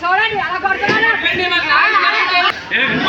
చూడండి అలా కొడుతున్నాడు ఎందుకు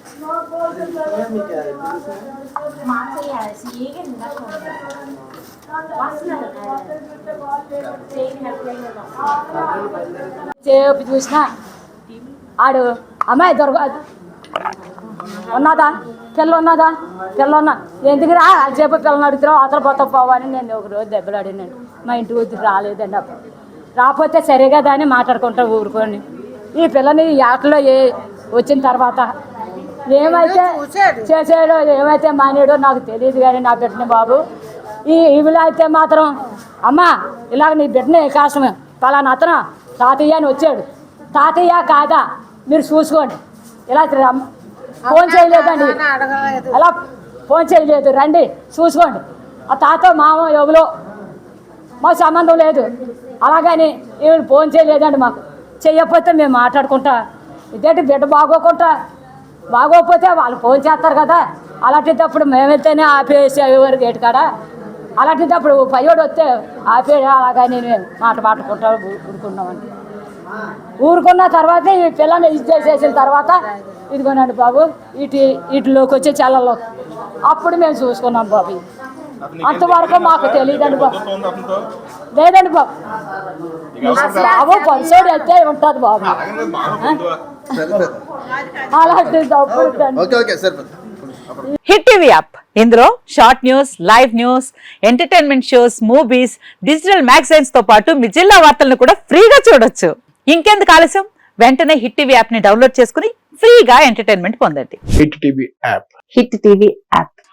చూసినా ఆడు అమ్మాయి దొరక ఉన్నదా? పిల్ల ఉన్నదా? పిల్ల ఉన్నా ఎందుకు రా? చేప పిల్లని అడుగుతావు అతను పోతా పోవని నేను ఒక రోజు అడిగినాను మా ఇంటి వద్దు రాలేదండి అప్పుడు. రాకపోతే సరే కదా అని మాట్లాడుకుంటా ఊరుకొని. ఈ పిల్లని ఆటలో ఏ వచ్చిన తర్వాత ఏమైతే చేసాడో ఏమైతే మానేడో నాకు తెలియదు కానీ నా బిడ్డని బాబు. ఈ ఇవిలో అయితే మాత్రం అమ్మా ఇలాగ నీ బిడ్డని కాసం పలానా అతను తాతయ్య అని వచ్చాడు. తాతయ్య కాదా? మీరు చూసుకోండి. ఇలా ఫోన్ చేయలేదండి. అలా ఫోన్ చేయలేదు. రండి చూసుకోండి. ఆ తాత మామ ఎవలో? మాకు సంబంధం లేదు. అలాగని ఈవిడ ఫోన్ చేయలేదండి మాకు. చెయ్యకపోతే మేము మాట్లాడుకుంటా. ఇదేంటి బిడ్డ బాగోకుంటా బాగోకపోతే వాళ్ళు ఫోన్ చేస్తారు కదా. అలాంటిప్పుడు మేము వెళ్తేనే ఆపేసేవారు గేటు కాడ. అలాంటిదప్పుడు పయ్యోడు వస్తే ఆపే అలాగా నేను మాట మాట్లాడుకుంటా ఊరుకున్నామండి. ఊరుకున్న తర్వాత ఈ పిల్లని ఇది చేసేసిన తర్వాత ఇదిగోనండి బాబు ఇటు ఇటులోకి వచ్చే చల్లలో. అప్పుడు మేము చూసుకున్నాం బాబు. అంతవరకు మాకు తెలియదండి బాబు? లేదండి బాబు. బాబు పరిసోడు అయితే ఉంటుంది? బాబు? అలాంటి హిట్ టీవీ యాప్. ఇందులో short news live news entertainment shows movies digital మ్యాగజైన్స్తో పాటు మీ జిల్లా వార్తలను కూడా ఫ్రీగా చూడొచ్చు. ఇంకెందుకు ఆలస్యం? వెంటనే హిట్ టీవీ యాప్ని డౌన్లోడ్ చేసుకుని ఫ్రీగా ఎంటర్టైన్మెంట్ పొందండి. Hit TV app. Hit TV app.